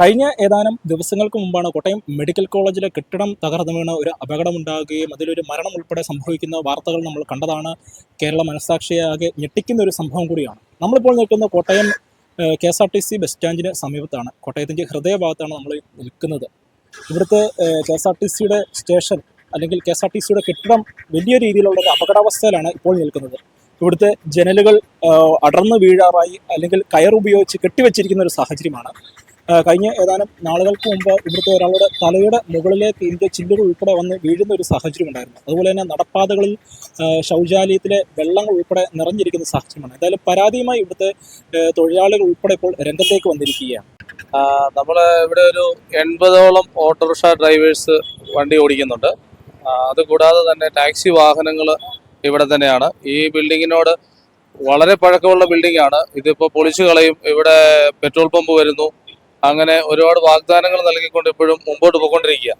കഴിഞ്ഞ ഏതാനും ദിവസങ്ങൾക്ക് മുമ്പാണ് കോട്ടയം മെഡിക്കൽ കോളേജിലെ കെട്ടിടം തകർന്നു വീണ് ഒരു അപകടമുണ്ടാകുകയും അതിലൊരു മരണം ഉൾപ്പെടെ സംഭവിക്കുന്ന വാർത്തകൾ നമ്മൾ കണ്ടതാണ്. കേരള മനസ്സാക്ഷിയാകെ ഞെട്ടിക്കുന്ന ഒരു സംഭവം കൂടിയാണ്. നമ്മളിപ്പോൾ നിൽക്കുന്ന Kottayam K S R T C bus സ്റ്റാൻഡിന് സമീപത്താണ്. കോട്ടയത്തിന്റെ ഹൃദയഭാഗത്താണ് നമ്മൾ നിൽക്കുന്നത്. ഇവിടുത്തെ കെ എസ് ആർ ടി സിയുടെ സ്റ്റേഷൻ അല്ലെങ്കിൽ കെ എസ് ആർ ടി സിയുടെ കെട്ടിടം വലിയ രീതിയിലുള്ള ഒരു അപകടാവസ്ഥയിലാണ് ഇപ്പോൾ നിൽക്കുന്നത്. ഇവിടുത്തെ ജനലുകൾ അടർന്നു വീഴാറായി അല്ലെങ്കിൽ കയർ ഉപയോഗിച്ച് കെട്ടിവെച്ചിരിക്കുന്ന ഒരു സാഹചര്യമാണ്. കഴിഞ്ഞ ഏതാനും നാളുകൾക്ക് മുമ്പ് ഇവിടുത്തെ ഒരാളുടെ തലയുടെ മുകളിലേക്ക് ഇതിന്റെ ചില്ലുകൾ ഉൾപ്പെടെ വന്ന് വീഴുന്ന ഒരു സാഹചര്യം ഉണ്ടായിരുന്നു. അതുപോലെ തന്നെ നടപ്പാതകളിൽ ശൗചാലയത്തിലെ വെള്ളങ്ങൾ ഉൾപ്പെടെ നിറഞ്ഞിരിക്കുന്ന സാഹചര്യമാണ്. എന്തായാലും പരാതിയുമായി ഇവിടുത്തെ തൊഴിലാളികൾ ഉൾപ്പെടെ ഇപ്പോൾ രംഗത്തേക്ക് വന്നിരിക്കുകയാണ്. നമ്മൾ ഇവിടെ ഒരു എൺപതോളം ഓട്ടോറിക്ഷ ഡ്രൈവേഴ്സ് വണ്ടി ഓടിക്കുന്നുണ്ട്. അതുകൂടാതെ തന്നെ ടാക്സി വാഹനങ്ങൾ ഇവിടെ തന്നെയാണ്. ഈ ബിൽഡിങ്ങിനോട് വളരെ പഴക്കമുള്ള ബിൽഡിംഗ് ആണ് ഇതിപ്പോൾ പൊളിച്ചു കളയും. ഇവിടെ പെട്രോൾ പമ്പ് വരുന്നു. അങ്ങനെ ഒരുപാട് വാഗ്ദാനങ്ങൾ നൽകിക്കൊണ്ട് ഇപ്പോഴും മുമ്പോട്ട് പോയിക്കൊണ്ടിരിക്കുക.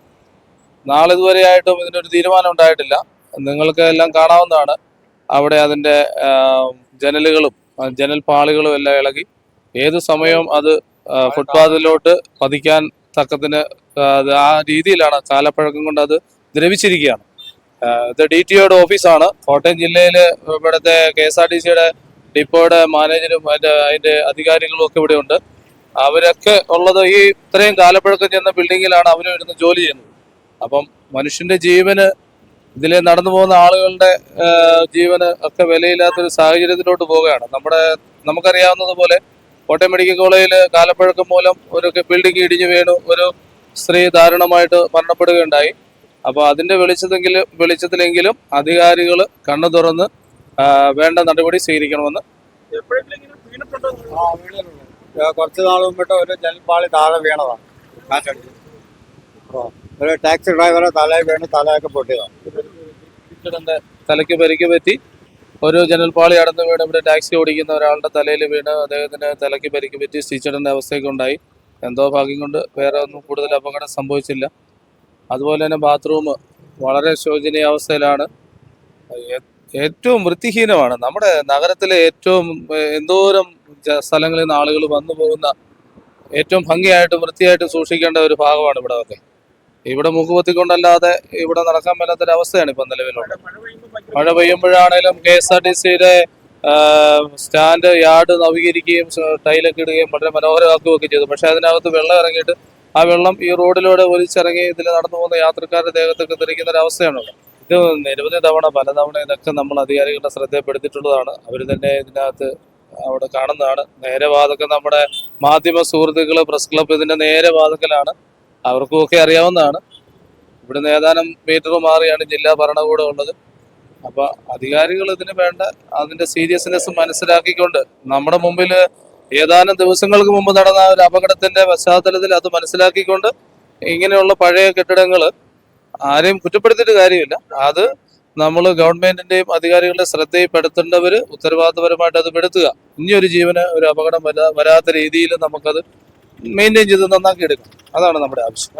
നാളെ ഇതുവരെയായിട്ടും ഇതിനൊരു തീരുമാനം ഉണ്ടായിട്ടില്ല. നിങ്ങൾക്ക് എല്ലാം കാണാവുന്നതാണ്. അവിടെ അതിന്റെ ജനലുകളും ജനൽ പാളികളും എല്ലാം ഇളകി ഏത് സമയവും അത് ഫുട്പാത്തിലോട്ട് പതിക്കാൻ തക്കത്തിന് ആ, രീതിയിലാണ് കാലപ്പഴക്കം കൊണ്ട് അത് ദ്രവിച്ചിരിക്കുകയാണ്. ഇത് ഡി ടി ഒയുടെ ഓഫീസാണ്. കോട്ടയം ജില്ലയിൽ ഇവിടുത്തെ കെ എസ് ആർ ടി സിയുടെ ഡിപ്പോയുടെ മാനേജരും അതിന്റെ അതിന്റെ അധികാരികളും ഒക്കെ ഇവിടെ ഉണ്ട് അവരൊക്കെ ഉള്ളത് ഈ ഇത്രയും കാലപ്പഴക്കം ചെന്ന ബിൽഡിങ്ങിലാണ് അവരും ഇരുന്ന് ജോലി ചെയ്യുന്നത്. അപ്പം മനുഷ്യന്റെ ജീവന് ഇതിലെ നടന്നു പോകുന്ന ആളുകളുടെ ജീവന് ഒക്കെ വിലയില്ലാത്തൊരു സാഹചര്യത്തിലോട്ട് പോവുകയാണ്. നമ്മുടെ നമുക്കറിയാവുന്നതുപോലെ കോട്ടയം മെഡിക്കൽ കോളേജിൽ കാലപ്പഴക്കം മൂലം ഒരു ബിൽഡിംഗ് ഇടിഞ്ഞു വീണു ഒരു സ്ത്രീ ദാരുണമായിട്ട് മരണപ്പെടുകയുണ്ടായി. അപ്പോൾ അതിന്റെ വെളിച്ചത്തെങ്കിലും വെളിച്ചത്തിലെങ്കിലും അധികാരികൾ കണ്ണു തുറന്ന് വേണ്ട നടപടി സ്വീകരിക്കണമെന്ന് എപ്പോഴെങ്കിലും കുറച്ച് നാൾ മുമ്പിട്ട് ഒരു ജൽപാളി താഴെ വീണതാണ്. ഒരു ടാക്സി ഡ്രൈവറെ തലയിൽ വീണ് തലയൊക്കെ പൊട്ടിയതാണ്. തലയ്ക്ക് പരിക്ക് പറ്റി? ഒരു ജനൽപാളി അടന്ന് വീണ് ഇവിടെ ടാക്സി ഓടിക്കുന്ന ഒരാളുടെ തലയിൽ വീണ് അദ്ദേഹത്തിന് തലയ്ക്ക് പരിക്ക് പറ്റി സ്റ്റിച്ചിടേണ്ട അവസ്ഥയൊക്കെ ഉണ്ടായി എന്തോ ഭാഗ്യം കൊണ്ട് വേറെ ഒന്നും കൂടുതൽ അപകടം സംഭവിച്ചില്ല. അതുപോലെ തന്നെ ബാത്റൂം വളരെ ശോചനീയ അവസ്ഥയിലാണ്. ഏറ്റവും വൃത്തിഹീനമാണ്. നമ്മുടെ നഗരത്തിലെ ഏറ്റവും എന്തോരം സ്ഥലങ്ങളിൽ നിന്ന് ആളുകൾ വന്നു പോകുന്ന ഏറ്റവും ഭംഗിയായിട്ടും വൃത്തിയായിട്ടും സൂക്ഷിക്കേണ്ട ഒരു ഭാഗമാണ് ഇവിടെ ഒക്കെ. ഇവിടെ മുക്കുപത്തിക്കൊണ്ടല്ലാതെ ഇവിടെ നടക്കാൻ മേലാത്തൊരു അവസ്ഥയാണ് ഇപ്പം നിലവിലുള്ളത്. മഴ പെയ്യുമ്പോഴാണേലും കെ എസ് ആർ ടി സിയുടെ സ്റ്റാൻഡ് യാർഡ് നവീകരിക്കുകയും ടൈലൊക്കെ ഇടുകയും വളരെ മനോഹരമാക്കുകയും ഒക്കെ ചെയ്തു. പക്ഷെ അതിനകത്ത് വെള്ളം ഇറങ്ങിയിട്ട് ആ വെള്ളം ഈ റോഡിലൂടെ ഒലിച്ചിറങ്ങി ഇതിൽ നടന്നു പോകുന്ന യാത്രക്കാരുടെ ദേഹത്തൊക്കെ തെറിക്കുന്ന ഒരു ഇത് നിരവധി തവണ പലതവണ ഇതൊക്കെ നമ്മൾ അധികാരികളുടെ ശ്രദ്ധയിൽപ്പെടുത്തിയിട്ടുള്ളതാണ് അവർ തന്നെ ഇതിനകത്ത് അവിടെ കാണുന്നതാണ്. നേരെ വാതക്കൽ നമ്മുടെ മാധ്യമ സുഹൃത്തുക്കൾ പ്രസ് ക്ലബ്ബ് ഇതിന്റെ നേരെ വാതക്കലാണ്. അവർക്കും ഒക്കെ അറിയാവുന്നതാണ്. ഇവിടെ ഏതാനും മീറ്റർ മാറിയാണ് ജില്ലാ ഭരണകൂടം ഉള്ളത്. അപ്പൊ അധികാരികൾ ഇതിന് വേണ്ട അതിന്റെ സീരിയസ്നെസ് മനസ്സിലാക്കിക്കൊണ്ട് നമ്മുടെ മുമ്പിൽ ഏതാനും ദിവസങ്ങൾക്ക് മുമ്പ് നടന്ന ഒരു അപകടത്തിന്റെ പശ്ചാത്തലത്തിൽ അത് മനസ്സിലാക്കിക്കൊണ്ട് ഇങ്ങനെയുള്ള പഴയ കെട്ടിടങ്ങൾ ആരെയും കുറ്റപ്പെടുത്തിയിട്ട് കാര്യമില്ല. അത് നമ്മൾ ഗവൺമെന്റിന്റെയും അധികാരികളുടെ ശ്രദ്ധയിൽപ്പെടുത്തേണ്ടവർ ഉത്തരവാദിത്തപരമായിട്ട് അത് പെടുത്തുക. ഇനിയൊരു ജീവന് ഒരു അപകടം വരാ വരാത്ത രീതിയിൽ നമുക്കത് മെയിന്റെയിൻ ചെയ്ത് നന്നാക്കി എടുക്കണം അതാണ് നമ്മുടെ ആവശ്യം.